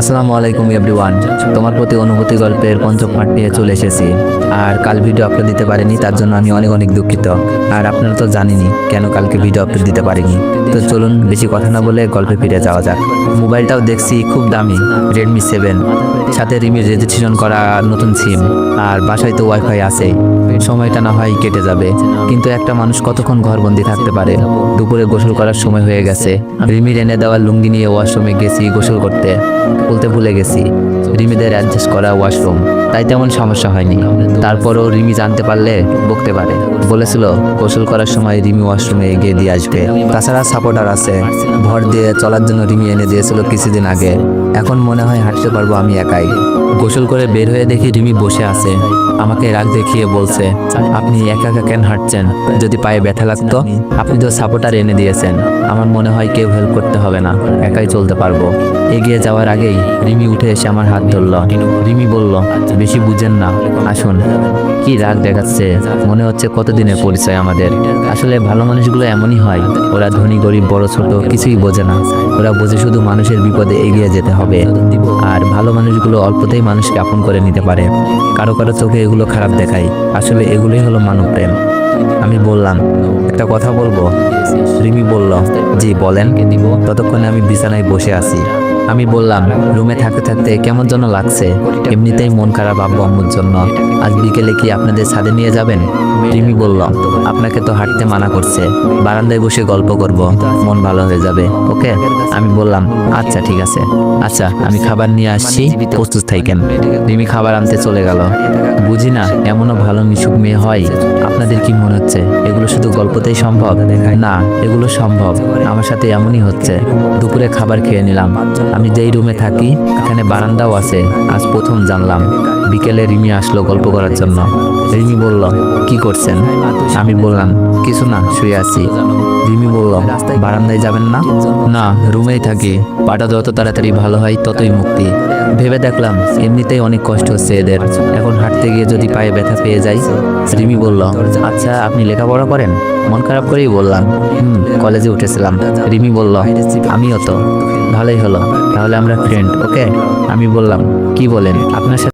আসসালামু আলাইকুম এভরিওয়ান। তোমার প্রতি অনুভূতি গল্পের পঞ্চম পার্ট নিয়ে চলে এসেছি। আর কাল ভিডিও আপলোড দিতে পারিনি, তার জন্য আমি অনেক অনেক দুঃখিত। আর আপনারা তো জানেনই কেন কালকে ভিডিও আপলোড দিতে পারিনি। তো চলুন বেশি কথা না বলে গল্পে ফিরে যাওয়া যাক। মোবাইলটাও দেখছি খুব দামি রেডমি সেভেন সাথে রিমির রেজিস্ট্রেশন করা নতুন সিম আর বাসায় তো ওয়াইফাই আছে সময়টা না হয় কেটে যাবে। কিন্তু একটা মানুষ কতক্ষণ ঘরবন্দি থাকতে পারে? দুপুরে গোসল করার সময় হয়ে গেছে। রিমির এনে দেওয়া লুঙ্গি নিয়ে ওয়াশরুমে গেছি গোসল করতে। বলতে ভুলে গেছি, রিমিদের অ্যাডজাস্ট করা ওয়াশরুম তাই তেমন সমস্যা হয়নি। তারপরও রিমি জানতে পারলে বকতে পারে। বলেছিল, গোসল করার সময় রিমি ওয়াশরুমে এগিয়ে দিয়ে আসবে। তাছাড়া সাপোর্টার আছে, ভর দিয়ে চলার জন্য রিমি এনে দিয়েছিল কিছুদিন আগে। এখন মনে হয় হাঁটতে পারব আমি একাই। গোসল করে বের হয়ে দেখি রিমি বসে আছে। আমাকে রাগ দেখিয়ে বলছে, আপনি একা একা কেন হাঁটছেন? যদি পায়ে ব্যথা লাগতো, আপনি তো সাপোর্টার এনে দিয়েছেন। আমার মনে হয় কেউ হেল্প করতে হবে না, একাই চলতে পারব। এগিয়ে যাওয়ার আগেই রিমি উঠে এসে আমার হাত ধরলো। রিমি বলল, বেশি বুঝেন না, আসুন। কি রাগ দেখাচ্ছে? মনে হচ্ছে কতদিনের পরিচয় আমাদের। আসলে ভালো মানুষগুলো এমনই হয়, ওরা ধনী, গরিব, বড়, ছোট, কিছুই বোঝে না। ওরা বোঝে শুধু মানুষের বিপদে এগিয়ে যেতে হবে। আর ভালো মানুষগুলো অল্পতেই মানুষকে আপন করে নিতে পারে। কারও কারও চোখে এগুলো খারাপ দেখায়। আসলে এগুলোই হলো মানব প্রেম আমি বললাম একটা কথা বলব? রিমি বলল, জি, বলেন। ততক্ষণে আমি বিছানায় বসে আছি। আমি বললাম, রুমে থাকতে থাকতে কেমন যেন লাগছে। এমনিতেই মন খারাপ আব্বু আম্মুর জন্য। আজ বিকেলে কি আপনাদের ছাদে নিয়ে যাবেন? রিমি বলল, আপনাকে তো হাঁটতে মানা করছে। বারান্দায় বসে গল্প করব। মন ভালো হয়ে যাবে, ওকে? আমি বললাম আচ্ছা ঠিক আছে। আচ্ছা আমি খাবার নিয়ে আসছি। প্রস্তুত থাকেন। রিমি খাবার আনতে চলে গেল। বুঝি না, এমনও ভালো মিশুক মেয়ে হয়। আপনাদের কি মনে হচ্ছে? এগুলো শুধু গল্পতেই সম্ভব। না এগুলো সম্ভব। আমার সাথে এমনই হচ্ছে। দুপুরে খাবার খেয়ে নিলাম। আমি যেই রুমে থাকি এখানে বারান্দাও আছে। আজ প্রথম জানলাম। বিকেলে রিমি আসলো গল্প করার জন্য। রিমি বলল কি করছেন? আমি বললাম কিছু না শুয়ে আছি। রিমি বলল বারান্দায় যাবেন না? না রুমেই থাকি। পাটা যত তাড়াতাড়ি ভালো হয় ততই মুক্তি। ভেবে দেখলাম এমনিতেই অনেক কষ্ট হচ্ছে এদের। এখন হাঁটতে গিয়ে যদি পায়ে ব্যথা পেয়ে যাই রিমি বলল আচ্ছা আপনি লেখাপড়া করেন? মন খারাপ করেই বললাম হুম কলেজে উঠেছিলাম। রিমি বলল আমিও তো। ভালোই হলো। তাহলে আমরা ফ্রেন্ড ওকে আমি বললাম কি বলেন? আপনার সাথে